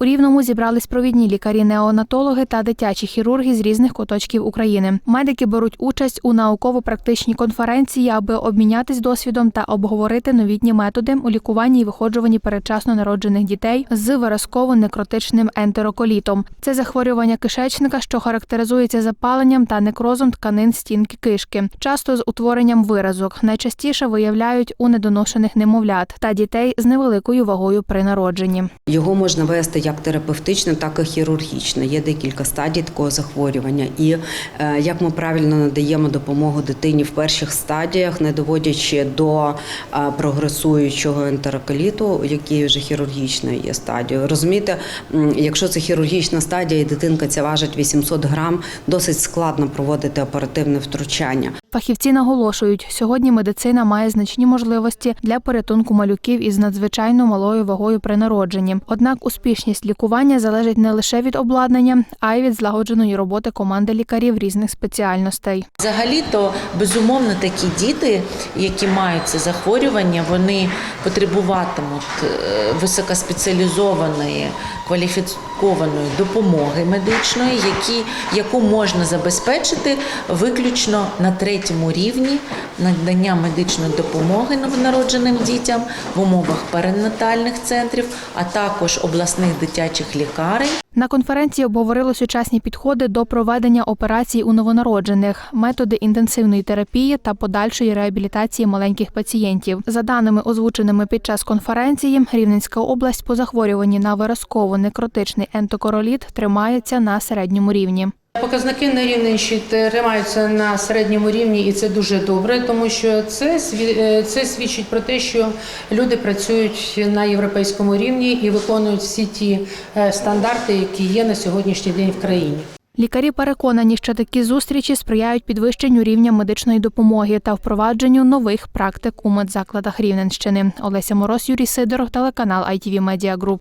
У Рівному зібрались провідні лікарі-неонатологи та дитячі хірурги з різних куточків України. Медики беруть участь у науково-практичній конференції, аби обмінятись досвідом та обговорити новітні методи у лікуванні і виходжуванні передчасно народжених дітей з виразково-некротичним ентероколітом. Це захворювання кишечника, що характеризується запаленням та некрозом тканин стінки кишки, часто з утворенням виразок. Найчастіше виявляють у недоношених немовлят та дітей з невеликою вагою при народженні. Його можна вести як терапевтично, так і хірургічно. Є декілька стадій такого захворювання. І е, як ми правильно надаємо допомогу дитині в перших стадіях, не доводячи до е, прогресуючого ентероколіту, який вже хірургічною є стадією. Розумієте, якщо це хірургічна стадія і дитинка ця важить 800 грам, досить складно проводити оперативне втручання. Фахівці наголошують, сьогодні медицина має значні можливості для порятунку малюків із надзвичайно малою вагою при народженні. Однак успішність лікування залежить не лише від обладнання, а й від злагодженої роботи команди лікарів різних спеціальностей. Взагалі-то, безумовно, такі діти, які мають це захворювання, вони потребуватимуть е, високоспеціалізованої кваліфікованої допомоги медичної, які, яку можна забезпечити виключно на третьому рівні надання медичної допомоги новонародженим дітям в умовах перинатальних центрів, а також обласних дитячих лікарень. На конференції обговорили сучасні підходи до проведення операцій у новонароджених, методи інтенсивної терапії та подальшої реабілітації маленьких пацієнтів. За даними озвученими під час конференції, Рівненська область по захворюванні на виразково-некротичний ентокороліт тримається на середньому рівні. Показники на Рівненщині тримаються на середньому рівні, і це дуже добре, тому що це е, це свідчить про те, що люди працюють на європейському рівні і виконують всі ті е, стандарти, які є на сьогоднішній день в країні. Лікарі переконані, що такі зустрічі сприяють підвищенню рівня медичної допомоги та впровадженню нових практик у медзакладах Рівненщини. Олеся Мороз, Юрій Сидоров, телеканал ITV Media Group.